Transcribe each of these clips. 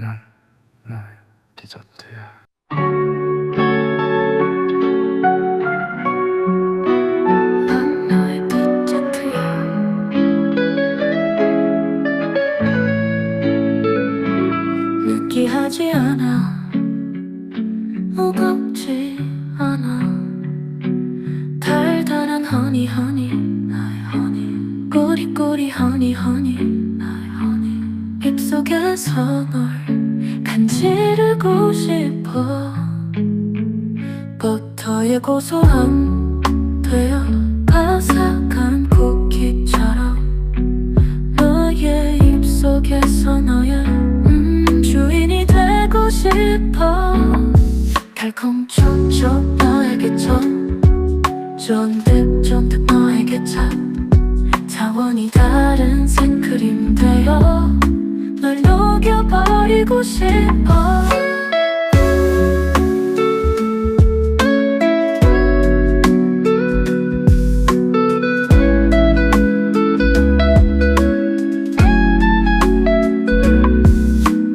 난 나의 디저트야. 느끼하지 않아. 무겁지 않아. 달달한 허니 허니 나의 허니 꾸리꾸리 허니 허니 나의 허니 입속에서 널 간지르고 싶어. 버터의 고소함 되어 바삭한 쿠키처럼 너의 입속에서 너의 음, 주인이 되고 싶어. 달콤 촉촉 너에게 좀 쫀득 쫀득 너에게 참 차원이 다른 생크림 되어 널 녹여 버리고 싶어.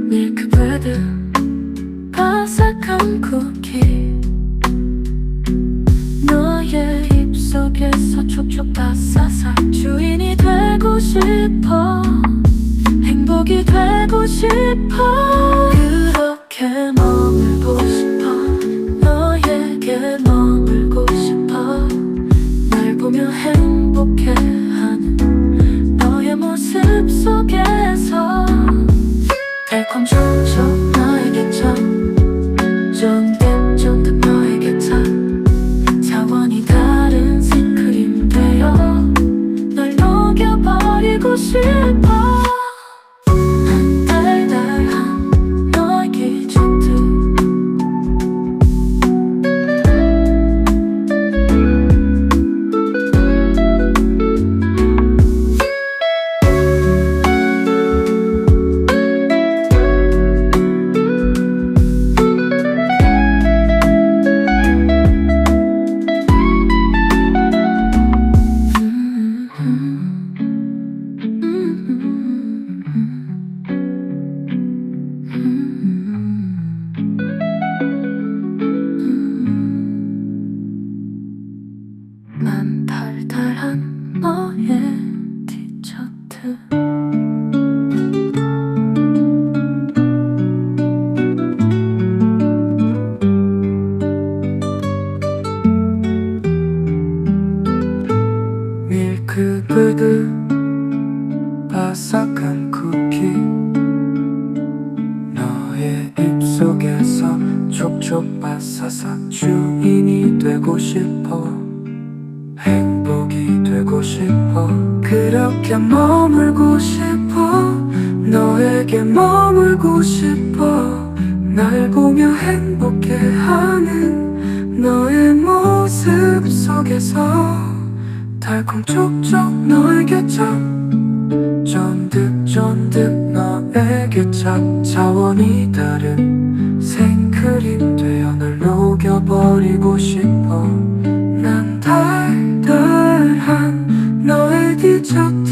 밀크브레드 바삭한 쿠키? 너의 입속에서 촉촉 바사삭 주인이 되고 싶어 되고 촉촉 바사삭 주인이 되고 싶어 행복이 되고 싶어. 그렇게 머물고 싶어 너에게 머물고 싶어. 날 보며 행복해하는 너의 모습 속에서 달콤 촉촉 너에게 참 쫀득쫀득 너에게 참 차원이 다른 널 녹여버리고 싶어. 난 달달한 너의 디저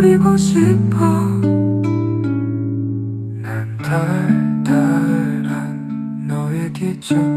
버리고 싶어. 난 달달한 너의 기적.